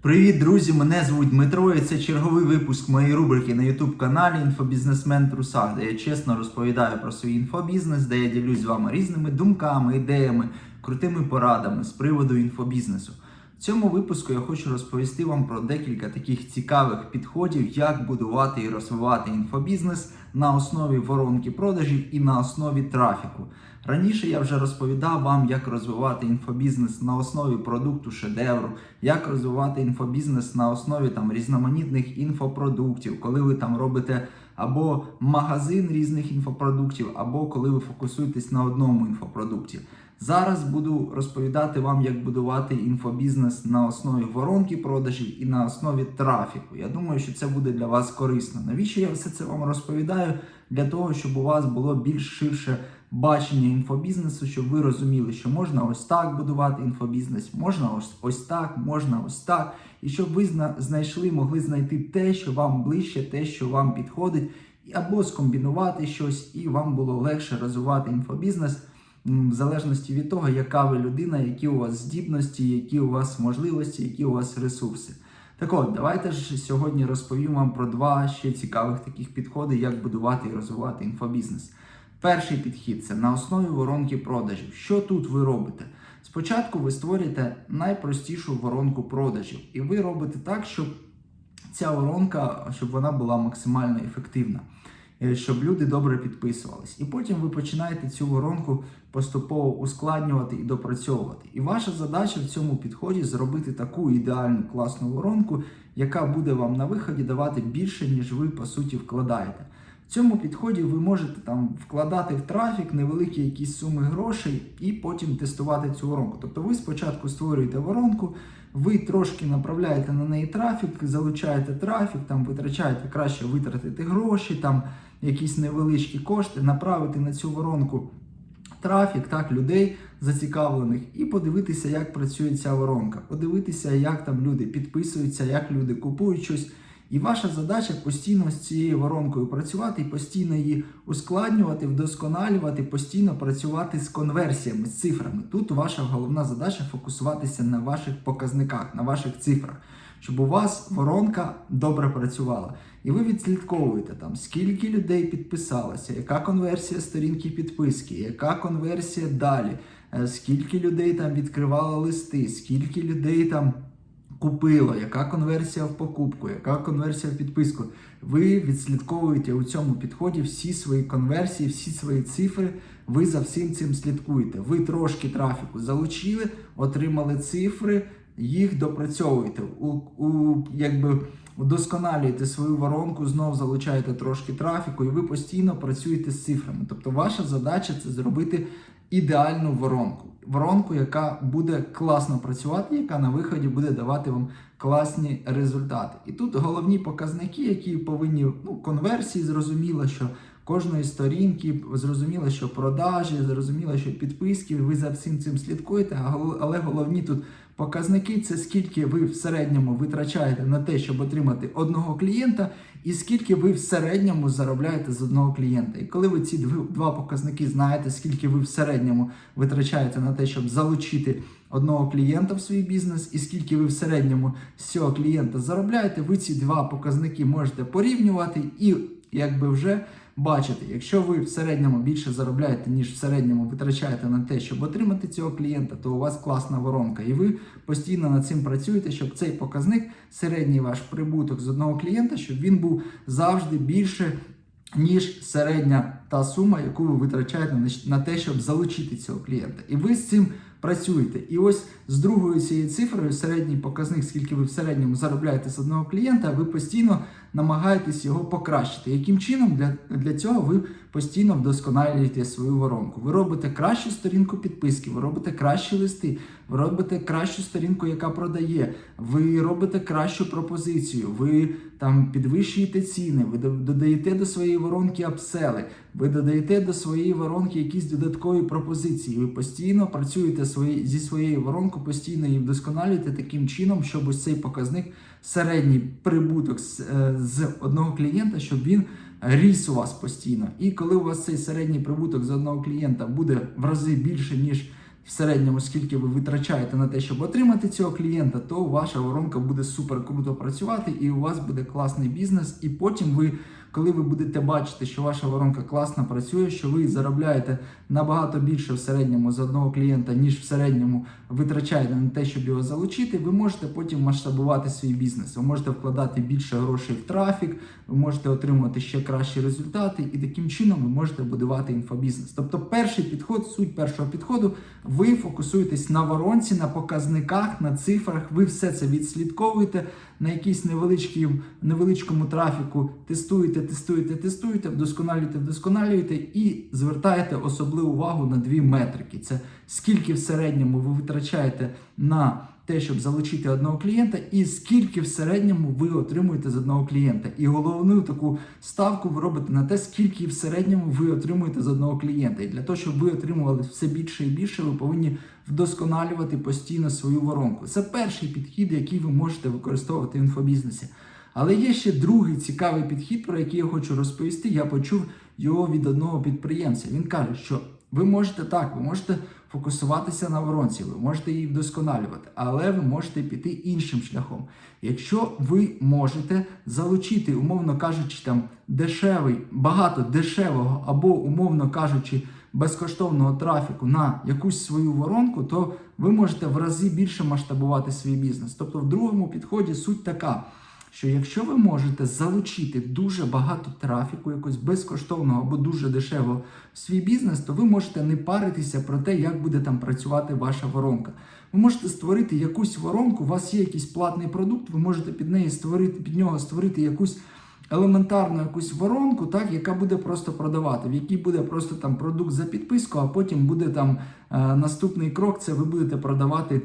Привіт, друзі! Мене звуть Дмитро, і це черговий випуск моєї рубрики на youtube каналі Інфобізнесмен Трусах, де я чесно розповідаю про свій інфобізнес, де я ділюсь з вами різними думками, ідеями, крутими порадами з приводу інфобізнесу. В цьому випуску я хочу розповісти вам про декілька таких цікавих підходів, як будувати і розвивати інфобізнес на основі воронки продажів і на основі трафіку. Раніше я вже розповідав вам, як розвивати інфобізнес на основі продукту шедевру, як розвивати інфобізнес на основі там різноманітних інфопродуктів, коли ви там робите або магазин різних інфопродуктів, або коли ви фокусуєтесь на одному інфопродукті. Зараз буду розповідати вам, як будувати інфобізнес на основі воронки продажів і на основі трафіку. Я думаю, що це буде для вас корисно. Навіщо я все це вам розповідаю? Для того, щоб у вас було більш ширше бачення інфобізнесу, щоб ви розуміли, що можна ось так будувати інфобізнес, можна ось ось так, можна ось так, і щоб ви знайшли, могли знайти те, що вам ближче, те, що вам підходить, або скомбінувати щось, і вам було легше розвивати інфобізнес. В залежності від того, яка ви людина, які у вас здібності, які у вас можливості, які у вас ресурси. Так от, давайте ж сьогодні розповім вам про два ще цікавих таких підходи, як будувати і розвивати інфобізнес. Перший підхід це на основі воронки продажів. Що тут ви робите? Спочатку ви створюєте найпростішу воронку продажів, і ви робите так, щоб ця воронка щоб вона була максимально ефективна, е, щоб люди добре підписувались. І потім ви починаєте цю воронку поступово ускладнювати і допрацьовувати. І ваша задача в цьому підході зробити таку ідеальну класну воронку, яка буде вам на виході давати більше, ніж ви по суті вкладаєте. В цьому підході ви можете там вкладати в трафік невеликі якісь суми грошей і потім тестувати цю воронку. Тобто ви спочатку створюєте воронку, ви трошки направляєте на неї трафік, залучаєте трафік, там витрачаєте краще витратити гроші, там якісь невеличкі кошти, направити на цю воронку трафік, так, людей зацікавлених, і подивитися, як працює ця воронка, подивитися, як там люди підписуються, як люди купують щось. І ваша задача постійно з цією воронкою працювати постійно її ускладнювати, вдосконалювати, постійно працювати з конверсіями, з цифрами. Тут ваша головна задача фокусуватися на ваших показниках, на ваших цифрах, щоб у вас воронка добре працювала. І ви відслідковуєте там, скільки людей підписалося, яка конверсія сторінки підписки, яка конверсія далі, е, скільки людей там відкривало листи, скільки людей там купило, яка конверсія в покупку, яка конверсія в підписку. Ви відслідковуєте у цьому підході всі свої конверсії, всі свої цифри. Ви за всім цим слідкуєте. Ви трошки трафіку залучили, отримали цифри, їх допрацьовуєте. У, у якби удосконалюєте свою воронку, знов залучаєте трошки трафіку, і ви постійно працюєте з цифрами. Тобто, ваша задача це зробити ідеальну воронку. Воронку, яка буде класно працювати, яка на виході буде давати вам класні результати. І тут головні показники, які повинні ну, конверсії, зрозуміло, що кожної сторінки, зрозуміло, що продажі, зрозуміло, що підписки, ви за всім цим слідкуєте, але головні тут показники це скільки ви в середньому витрачаєте на те, щоб отримати одного клієнта, і скільки ви в середньому заробляєте з одного клієнта. І коли ви ці два показники знаєте, скільки ви в середньому витрачаєте на те, щоб залучити одного клієнта в свій бізнес, і скільки ви в середньому з цього клієнта заробляєте, ви ці два показники можете порівнювати і якби вже бачити, якщо ви в середньому більше заробляєте, ніж в середньому витрачаєте на те, щоб отримати цього клієнта, то у вас класна воронка, і ви постійно над цим працюєте, щоб цей показник, середній ваш прибуток з одного клієнта, щоб він був завжди більше. Ніж середня та сума, яку ви витрачаєте на- те, щоб залучити цього клієнта. І ви з цим працюєте. І ось з другою цією цифрою, середній показник, скільки ви в середньому заробляєте з одного клієнта, ви постійно намагаєтесь його покращити. Яким чином для, для цього ви постійно вдосконалюєте свою воронку? Ви робите кращу сторінку підписки, ви робите кращі листи, ви робите кращу сторінку, яка продає, ви робите кращу пропозицію, ви там підвищуєте ціни, ви додаєте до своєї воронки апсели, ви додаєте до своєї воронки якісь додаткові пропозиції. Ви постійно працюєте свої, зі своєю воронкою, постійно її вдосконалюєте таким чином, щоб ось цей показник, середній прибуток з, е, з одного клієнта, щоб він ріс у вас постійно. І коли у вас цей середній прибуток з одного клієнта буде в рази більше, ніж в середньому, скільки ви витрачаєте на те, щоб отримати цього клієнта, то ваша воронка буде супер круто працювати, і у вас буде класний бізнес. І потім ви, коли ви будете бачити, що ваша воронка класно працює, що ви заробляєте набагато більше в середньому з одного клієнта, ніж в середньому витрачаєте на те, щоб його залучити, ви можете потім масштабувати свій бізнес. Ви можете вкладати більше грошей в трафік, ви можете отримувати ще кращі результати, і таким чином ви можете будувати інфобізнес. Тобто, перший підход, суть першого підходу, ви фокусуєтесь на воронці, на показниках, на цифрах. Ви все це відслідковуєте на якійсь невеличкому трафіку. Тестуєте, тестуєте, тестуєте, вдосконалюєте, вдосконалюєте і звертаєте особливу увагу на дві метрики: це скільки в середньому ви витрачаєте на те, щоб залучити одного клієнта, і скільки в середньому ви отримуєте з одного клієнта. І головну таку ставку ви робите на те, скільки в середньому ви отримуєте з одного клієнта. І для того, щоб ви отримували все більше і більше, ви повинні вдосконалювати постійно свою воронку. Це перший підхід, який ви можете використовувати в інфобізнесі. Але є ще другий цікавий підхід, про який я хочу розповісти. Я почув його від одного підприємця. Він каже, що ви можете так, ви можете фокусуватися на воронці, ви можете її вдосконалювати, але ви можете піти іншим шляхом. Якщо ви можете залучити, умовно кажучи, там дешевий, багато дешевого або, умовно кажучи, безкоштовного трафіку на якусь свою воронку, то ви можете в рази більше масштабувати свій бізнес. Тобто, в другому підході суть така що якщо ви можете залучити дуже багато трафіку, якось безкоштовного або дуже дешевого в свій бізнес, то ви можете не паритися про те, як буде там працювати ваша воронка. Ви можете створити якусь воронку, у вас є якийсь платний продукт, ви можете під неї створити, під нього створити якусь. Елементарну якусь воронку, так, яка буде просто продавати, в якій буде просто там продукт за підписку, а потім буде там е, наступний крок, це ви будете продавати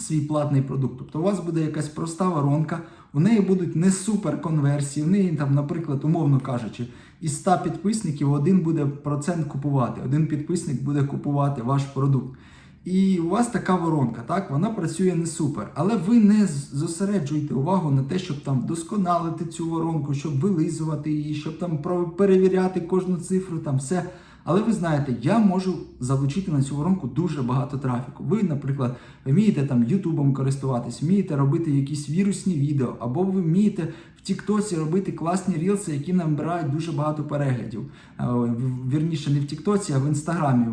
свій платний продукт. Тобто у вас буде якась проста воронка, у неї будуть не супер конверсії, в неї там, наприклад, умовно кажучи, із 100 підписників один буде процент купувати, один підписник буде купувати ваш продукт. І у вас така воронка, так, вона працює не супер. Але ви не зосереджуєте увагу на те, щоб там вдосконалити цю воронку, щоб вилизувати її, щоб там перевіряти кожну цифру, там все. Але ви знаєте, я можу залучити на цю воронку дуже багато трафіку. Ви, наприклад, вмієте там Ютубом користуватись, вмієте робити якісь вірусні відео, або ви вмієте в Тіктоці робити класні рілси, які набирають дуже багато переглядів. Е, Вірніше, не в Тіктоці, а в інстаграмі.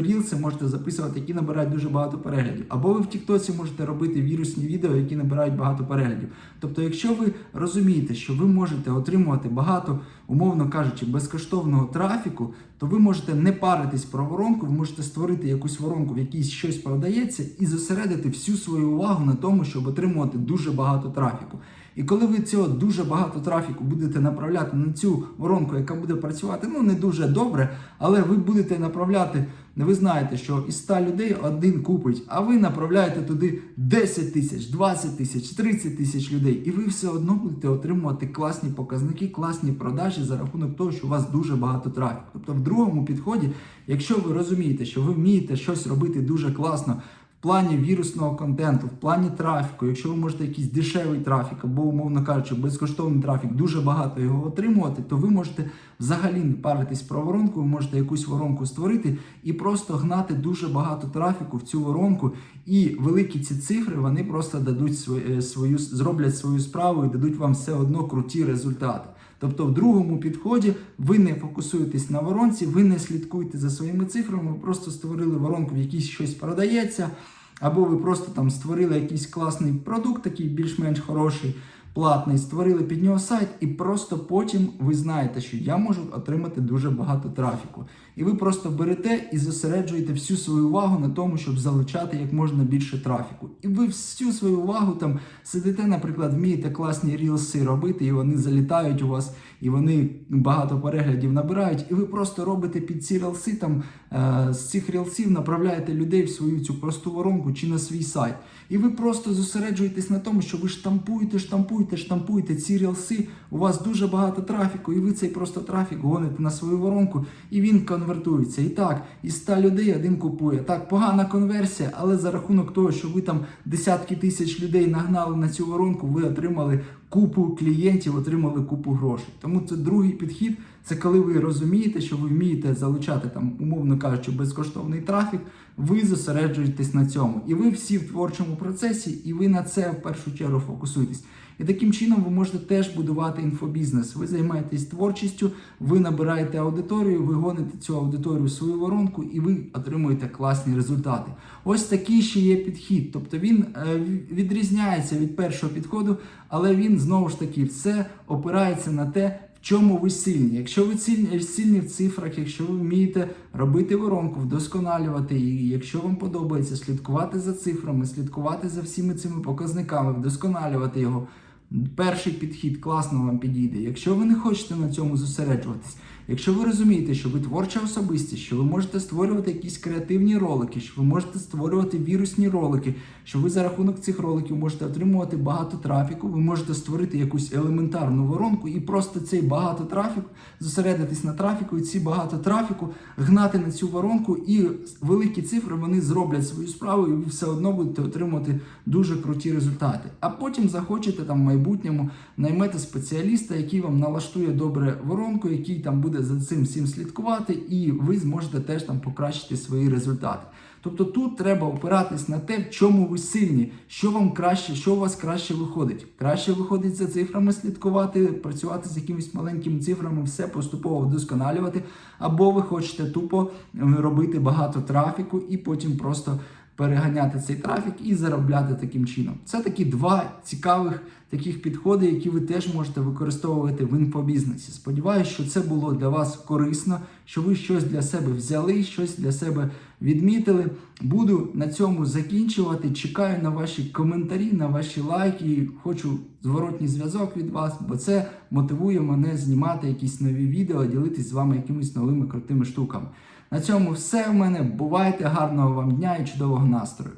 Рілси можете записувати, які набирають дуже багато переглядів. Або ви в Тіктоці можете робити вірусні відео, які набирають багато переглядів. Тобто, якщо ви розумієте, що ви можете отримувати багато, умовно кажучи, безкоштовного трафіку, то ви можете не паритись про воронку, ви можете створити якусь воронку, в якій щось продається, і зосередити всю свою увагу на тому, щоб отримувати дуже багато трафіку. І коли ви цього дуже багато трафіку будете направляти на цю воронку, яка буде працювати, ну не дуже добре, але ви будете направляти, ви знаєте, що із 100 людей один купить, а ви направляєте туди 10 тисяч, 20 тисяч, 30 тисяч людей, і ви все одно будете отримувати класні показники, класні продажі за рахунок того, що у вас дуже багато трафіку. Тобто, в другому підході, якщо ви розумієте, що ви вмієте щось робити дуже класно. Плані вірусного контенту, в плані трафіку, якщо ви можете якийсь дешевий трафік, або, умовно кажучи, безкоштовний трафік, дуже багато його отримувати, то ви можете взагалі не паритись про воронку, ви можете якусь воронку створити і просто гнати дуже багато трафіку в цю воронку. І великі ці цифри вони просто дадуть свою, свою зроблять свою справу і дадуть вам все одно круті результати. Тобто, в другому підході ви не фокусуєтесь на воронці, ви не слідкуєте за своїми цифрами, ви просто створили воронку, в якій щось продається, або ви просто там створили якийсь класний продукт, такий більш-менш хороший, платний, створили під нього сайт, і просто потім ви знаєте, що я можу отримати дуже багато трафіку. І ви просто берете і зосереджуєте всю свою увагу на тому, щоб залучати як можна більше трафіку. І ви всю свою увагу там сидите, наприклад, вмієте класні рілси робити, і вони залітають у вас, і вони багато переглядів набирають. І ви просто робите під ці рілси, там е, з цих рілсів направляєте людей в свою цю просту воронку чи на свій сайт. І ви просто зосереджуєтесь на тому, що ви штампуєте, штампуєте, штампуєте ці рілси. У вас дуже багато трафіку, і ви цей просто трафік гоните на свою воронку, і він конвертується. І так, із 100 людей один купує. Так, погана конверсія, але за рахунок того, що ви там десятки тисяч людей нагнали на цю воронку, ви отримали купу клієнтів, отримали купу грошей. Тому це другий підхід. Це коли ви розумієте, що ви вмієте залучати там, умовно кажучи, безкоштовний трафік, ви зосереджуєтесь на цьому. І ви всі в творчому процесі, і ви на це в першу чергу фокусуєтесь. І таким чином ви можете теж будувати інфобізнес. Ви займаєтесь творчістю, ви набираєте аудиторію, ви гоните цю аудиторію в свою воронку і ви отримуєте класні результати. Ось такий ще є підхід. Тобто він е, відрізняється від першого підходу, але він знову ж таки все опирається на те, чому ви сильні. Якщо ви сильні, сильні в цифрах, якщо ви вмієте робити воронку, вдосконалювати її, якщо вам подобається слідкувати за цифрами, слідкувати за всіми цими показниками, вдосконалювати його. Перший підхід класно вам підійде. Якщо ви не хочете на цьому зосереджуватись, якщо ви розумієте, що ви творча особистість, що ви можете створювати якісь креативні ролики, що ви можете створювати вірусні ролики, що ви за рахунок цих роликів можете отримувати багато трафіку, ви можете створити якусь елементарну воронку і просто цей багато трафіку зосередитись на трафіку, і ці багато трафіку гнати на цю воронку, і великі цифри вони зроблять свою справу, і ви все одно будете отримувати дуже круті результати. А потім захочете там в майбутньому наймете спеціаліста, який вам налаштує добре воронку, який там буде за цим всім слідкувати, і ви зможете теж там покращити свої результати. Тобто тут треба опиратись на те, в чому ви сильні, що вам краще, що у вас краще виходить. Краще виходить за цифрами слідкувати, працювати з якимись маленькими цифрами, все поступово вдосконалювати. Або ви хочете тупо робити багато трафіку і потім просто переганяти цей трафік і заробляти таким чином. Це такі два цікавих таких підходи, які ви теж можете використовувати в інфобізнесі. Сподіваюсь, що це було для вас корисно, що ви щось для себе взяли, щось для себе відмітили. Буду на цьому закінчувати. Чекаю на ваші коментарі, на ваші лайки. Хочу зворотній зв'язок від вас, бо це мотивує мене знімати якісь нові відео, ділитись з вами якимись новими крутими штуками. На цьому все в мене. Бувайте, гарного вам дня і чудового настрою!